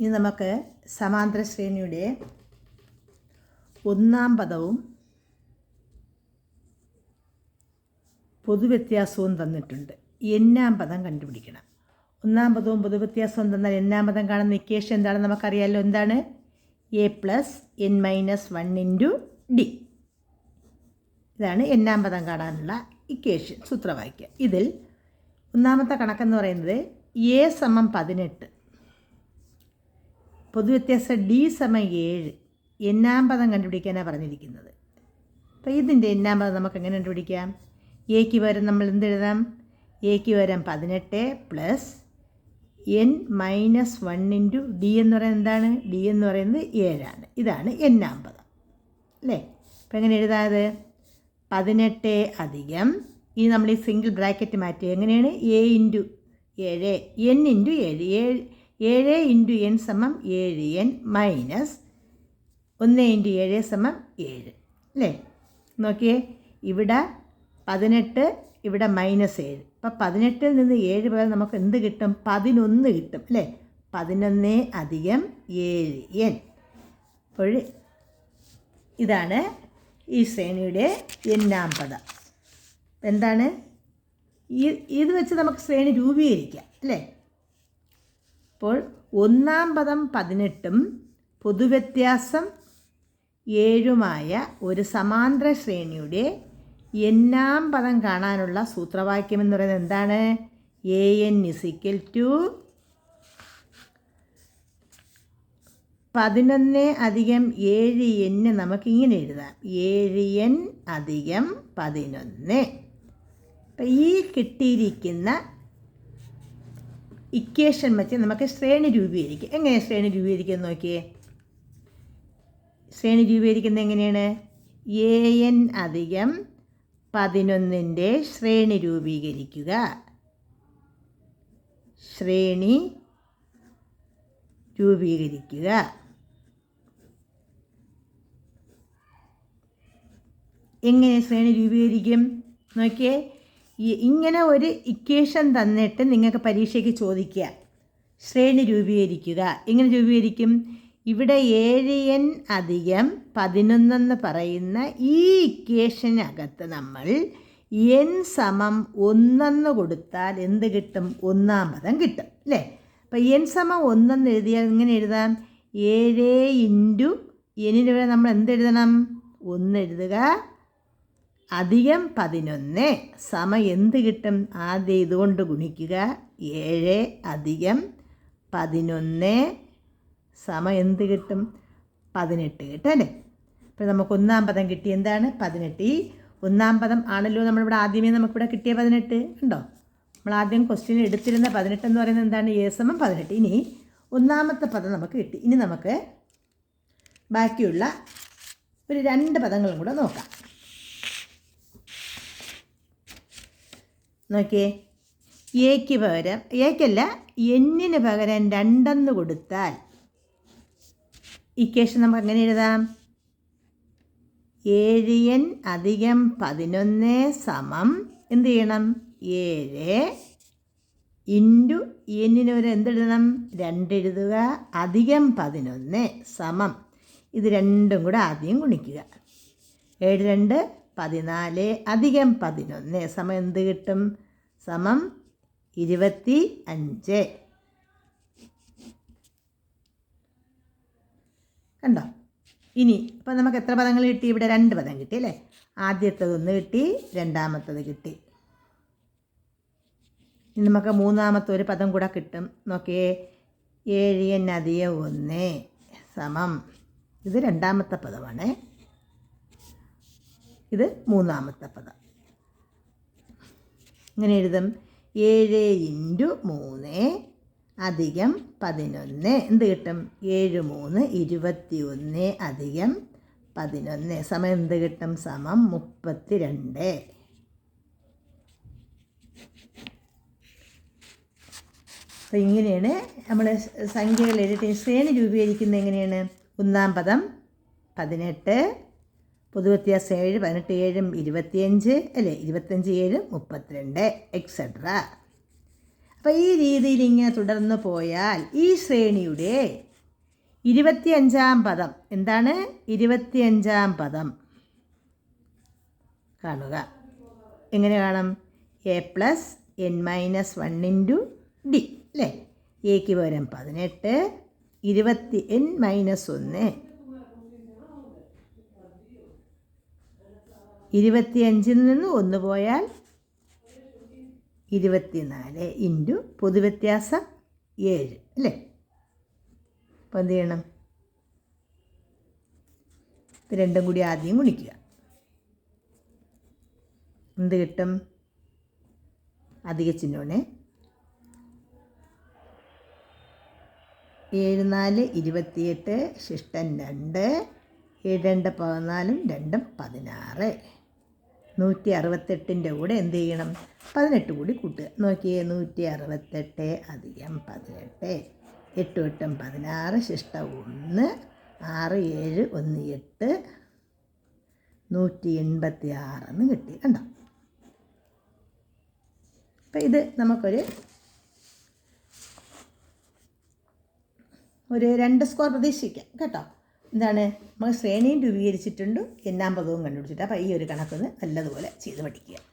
ഇനി നമുക്ക് സമാന്തര ശ്രേണിയുടെ ഒന്നാം പദവും പൊതുവ്യത്യാസവും തന്നിട്ടുണ്ട്. എന്നാം പദം കണ്ടുപിടിക്കണം. ഒന്നാം പദവും പൊതുവ്യത്യാസവും തന്നാൽ എന്നാം പദം കാണുന്ന ഇക്വേഷൻ എന്താണെന്ന് നമുക്കറിയാമല്ലോ എന്താണ്? A plus n minus one into d ഇതാണ് എന്നാം പദം കാണാനുള്ള ഇക്വേഷൻ സൂത്രവാക്യം. ഇതിൽ ഒന്നാമത്തെ കണക്കെന്ന് പറയുന്നത് എ സമം പതിനെട്ട് പൊതുവ്യത്യാസം ഡി സമ ഏഴ്. എന്നാം പദം കണ്ടുപിടിക്കാനാണ് പറഞ്ഞിരിക്കുന്നത്. അപ്പോൾ ഇതിന്റെ എന്നാം പദം നമുക്ക് എങ്ങനെ കണ്ടുപിടിക്കാം? എക്ക് പകരം നമ്മൾ എന്തെഴുതാം എക്ക് പകരം പതിനെട്ട് plus n minus one into d എന്ന് പറയുന്നത് എന്താണ്? ഡി എന്ന് പറയുന്നത് ഏഴാണ്. ഇതാണ് എന്നാം പദം അല്ലേ? അപ്പം എങ്ങനെ എഴുതാത് പതിനെട്ട് അധികം. ഇനി നമ്മൾ ഈ സിംഗിൾ ബ്രാക്കറ്റ് മാറ്റി എങ്ങനെയാണ്? എ ഇന്റു ഏഴ് എൻ ഇന്റു ഏഴ്. ഏഴ് ഏഴ് ഇന്റു എൻ സമം ഏഴ് എൻ മൈനസ് ഒന്ന് ഇന്റു ഏഴ് സമം ഏഴ്. അല്ലേ? നോക്കിയേ ഇവിടെ പതിനെട്ട് ഇവിടെ മൈനസ് ഏഴ്. അപ്പം പതിനെട്ടിൽ നിന്ന് ഏഴ് പേർ നമുക്ക് എന്ത് കിട്ടും? പതിനൊന്ന് കിട്ടും അല്ലേ? പതിനൊന്ന് അധികം ഏഴ് എൻ. അപ്പോൾ ഇതാണ് ഈ ശ്രേണിയുടെ എണ്ണാം പദം എന്താണ്? ഈ ഇത് വെച്ച് നമുക്ക് ശ്രേണി രൂപീകരിക്കാം അല്ലേ? അപ്പോൾ ഒന്നാം പദം പതിനെട്ടും പൊതുവ്യത്യാസം ഏഴുമായ ഒരു സമാന്തര ശ്രേണിയുടെ എന്നാം പദം കാണാനുള്ള സൂത്രവാക്യം എന്ന് പറയുന്നത് എന്താണ്? എ എൻ ഇസിക്കൽ ടു പതിനൊന്ന് അധികം ഏഴ് എന്ന് നമുക്ക് ഇങ്ങനെ എഴുതാം. ഏഴ് എൻ അധികം പതിനൊന്ന്. അപ്പം ഈ കിട്ടിയിരിക്കുന്ന ഇക്വേഷൻ വെച്ച് നമുക്ക് ശ്രേണി രൂപീകരിക്കാം. എങ്ങനെ ശ്രേണി രൂപീകരിക്കുന്നത് നോക്കിയേ? ശ്രേണി രൂപീകരിക്കുന്നത് എങ്ങനെയാണ്? എ എൻ അധികം പതിനൊന്നിന്റെ ശ്രേണി രൂപീകരിക്കുക. ശ്രേണി രൂപീകരിക്കുക. എങ്ങനെ ശ്രേണി രൂപീകരിക്കും? നോക്കിയേ. ഇങ്ങനെ ഒരു ഇക്വേഷൻ തന്നിട്ട് നിങ്ങൾക്ക് പരീക്ഷയ്ക്ക് ചോദിക്കുക. ശ്രേണി രൂപീകരിക്കുക. എങ്ങനെ രൂപീകരിക്കും? ഇവിടെ ഏഴ് എൻ അധികം പതിനൊന്നെന്ന് പറയുന്ന ഈ ഇക്വേഷനകത്ത് നമ്മൾ എൻ സമം ഒന്നെന്ന് കൊടുത്താൽ എന്ത് കിട്ടും? ഒന്നാം പദം കിട്ടും. അല്ലേ? അപ്പോൾ എൻ സമം ഒന്നെന്ന് എഴുതിയാൽ ഇങ്ങനെ എഴുതാം? ഏഴ് ഇന്റു എനിന് വരെ നമ്മൾ എന്തെഴുതണം ഒന്ന് എഴുതുക. അധികം പതിനൊന്ന്. സമ എന്ത് കിട്ടും? ആദ്യം ഇതുകൊണ്ട് ഗുണിക്കുക. ഏഴ് അധികം പതിനൊന്ന്. സമ എന്ത് കിട്ടും? പതിനെട്ട് കിട്ടും അല്ലേ? അപ്പോൾ നമുക്ക് ഒന്നാം പദം കിട്ടി എന്താണ്? പതിനെട്ട്. ഈ ഒന്നാം പദം ആണല്ലോ നമ്മളിവിടെ ആദ്യമേ നമുക്കിവിടെ കിട്ടിയ പതിനെട്ട്. ഉണ്ടോ? നമ്മൾ ആദ്യം ക്വസ്റ്റ്യൻ എടുത്തിരുന്ന പതിനെട്ട് എന്ന് പറയുന്നത് എന്താണ്? ഏ സമം പതിനെട്ട്. ഇനി ഒന്നാമത്തെ പദം നമുക്ക് കിട്ടി. ഇനി നമുക്ക് ബാക്കിയുള്ള ഒരു രണ്ട് പദങ്ങളും കൂടെ നോക്കാം. നോക്കിയേ. എക്ക് പകരം എക്കല്ല എന്നിന് പകരം രണ്ടെന്ന് കൊടുത്താൽ ഇക്വേഷൻ നമുക്ക് എങ്ങനെ എഴുതാം? ഏഴ് എൻ അധികം പതിനൊന്ന് സമം എന്ത് ചെയ്യണം? ഏഴ് ഇന്റു എന്നിന് ഒരു എന്തെഴുതണം രണ്ട് എഴുതുക അധികം പതിനൊന്ന് സമം. ഇത് രണ്ടും കൂടെ ആദ്യം ഗുണിക്കുക. ഏഴ് രണ്ട് പതിനാല് അധികം പതിനൊന്ന്. സമം എന്ത് കിട്ടും? സമം ഇരുപത്തി അഞ്ച്. കണ്ടോ? ഇനി ഇപ്പം നമുക്ക് എത്ര പദങ്ങൾ കിട്ടി? ഇവിടെ രണ്ട് പദം കിട്ടി അല്ലേ? ആദ്യത്തേത് ഒന്ന് കിട്ടി രണ്ടാമത്തത് കിട്ടി. ഇനി നമുക്ക് മൂന്നാമത്തെ ഒരു പദം കൂടെ കിട്ടും. നോക്കിയേ ഏഴ് എൻ അധികം ഒന്ന്. സമം. ഇത് രണ്ടാമത്തെ പദമാണ്. ഇത് മൂന്നാമത്തെ പദം. ഇങ്ങനെ എഴുതും. ഏഴ് ഇന്റു മൂന്ന് അധികം പതിനൊന്ന്. എന്ത് കിട്ടും? ഏഴ് മൂന്ന് ഇരുപത്തി ഒന്ന് അധികം പതിനൊന്ന്. സമയം എന്ത് കിട്ടും? സമം മുപ്പത്തി രണ്ട് അപ്പോൾ ഇങ്ങനെയാണ് നമ്മൾ സംഖ്യകൾ എഴുതി ശ്രേണി രൂപീകരിക്കുന്നത് എങ്ങനെയാണ്? ഒന്നാം പദം പതിനെട്ട് പൊതുവ്യത്യാസം ഏഴ് പതിനെട്ട് ഏഴും ഇരുപത്തിയഞ്ച് അല്ലേ? ഇരുപത്തഞ്ച് ഏഴും മുപ്പത്തിരണ്ട് എക്സെട്ര അപ്പോൾ ഈ രീതിയിൽ ഇങ്ങനെ തുടർന്ന് പോയാൽ ഈ ശ്രേണിയുടെ ഇരുപത്തിയഞ്ചാം പദം എന്താണ്? ഇരുപത്തിയഞ്ചാം പദം. കാണുക. എങ്ങനെ കാണാം? A plus n minus one into d അല്ലേ? എക്ക് പകരം പതിനെട്ട് ഇരുപത്തി എൻ മൈനസ് ഒന്ന്. ഇരുപത്തിയഞ്ചിൽ നിന്ന് ഒന്ന് പോയാൽ ഇരുപത്തിനാല് ഇന്റു പൊതുവ്യത്യാസം ഏഴ് അല്ലേ? അപ്പോൾ എന്ത് ചെയ്യണം? ഇത് രണ്ടും കൂടി ആദ്യം ഗുണിക്കുക. എന്ത് കിട്ടും? അധിക ചിഹ്നമാണ്. ഏഴ് നാല് ഇരുപത്തിയെട്ട് ശിഷ്ടൻ രണ്ട് ഏഴ് രണ്ട് പതിനാലും രണ്ടും പതിനാറ്. നൂറ്റി അറുപത്തെട്ടിന്റെ കൂടെ എന്ത് ചെയ്യണം? പതിനെട്ട് കൂടി കൂട്ടുക. നോക്കിയേ നൂറ്റി അറുപത്തെട്ട് അധികം പതിനെട്ട്. എട്ട് എട്ടും പതിനാറ് ശിഷ്ട ഒന്ന് ആറ് ഏഴ് ഒന്ന് എട്ട് നൂറ്റി എൺപത്തി ആറെന്ന് കിട്ടി കണ്ടോ? അപ്പം ഇത് നമുക്കൊരു ഒരു രണ്ട് സ്കോർ പ്രതീക്ഷിക്കാം കേട്ടോ? എന്താണ്? നമ്മൾ ശ്രേണിയും രൂപീകരിച്ചിട്ടുണ്ട്. എന്നാം പദവും കണ്ടുപിടിച്ചിട്ട്. അപ്പോൾ ഈ ഒരു കണക്കൊന്ന് നല്ലതുപോലെ ചെയ്ത് പഠിക്കുക.